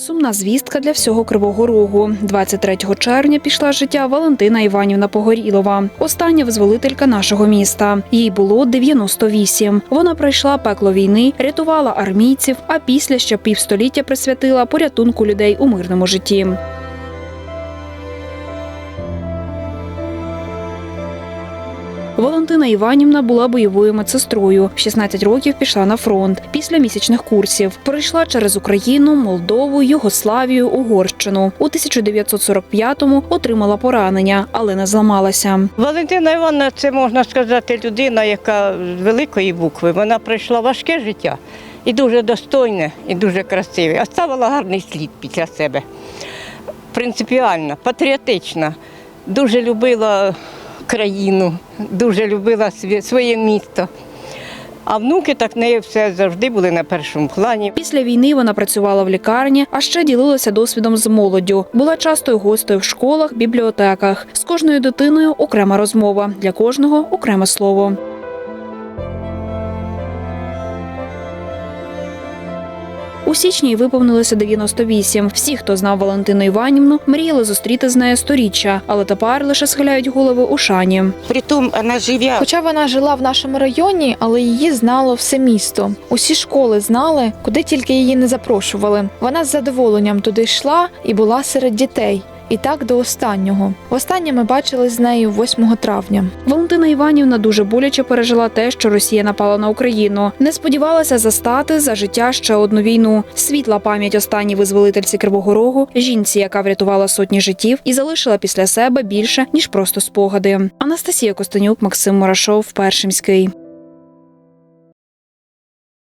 Сумна звістка для всього Кривого Рогу. 23 червня пішла життя Валентина Іванівна Погорілова, остання визволителька нашого міста. Їй було 98. Вона пройшла пекло війни, рятувала армійців, а після ще півстоліття присвятила порятунку людей у мирному житті. Валентина Іванівна була бойовою медсестрою. В 16 років пішла на фронт після місячних курсів. Пройшла через Україну, Молдову, Югославію, Угорщину. У 1945-му отримала поранення, але не зламалася. Валентина Івановна, це можна сказати, людина, яка з великої букви. Вона пройшла важке життя і дуже достойне, і дуже красиве. Оставила гарний слід після себе. Принципіальна, патріотична, дуже любила країну, дуже любила своє місто. А внуки так в неї все завжди були на першому плані. Після війни вона працювала в лікарні, а ще ділилася досвідом з молоддю. Була частою гостею в школах, бібліотеках. З кожною дитиною окрема розмова, для кожного окреме слово. У січні виповнилося 98. Всі, хто знав Валентину Іванівну, мріяли зустріти з нею сторіччя, але тепер лише схиляють голови у шані. Притом вона живя Хоча вона жила в нашому районі, але її знало все місто. Усі школи знали, куди тільки її не запрошували. Вона з задоволенням туди йшла і була серед дітей. І так до останнього. Востаннє ми бачились з нею 8 травня. Валентина Іванівна дуже боляче пережила те, що Росія напала на Україну. Не сподівалася застати за життя ще одну війну. Світла пам'ять останній визволительці Кривого Рогу, жінці, яка врятувала сотні життів і залишила після себе більше ніж просто спогади. Анастасія Костенюк, Максим Мурашов, Першимський.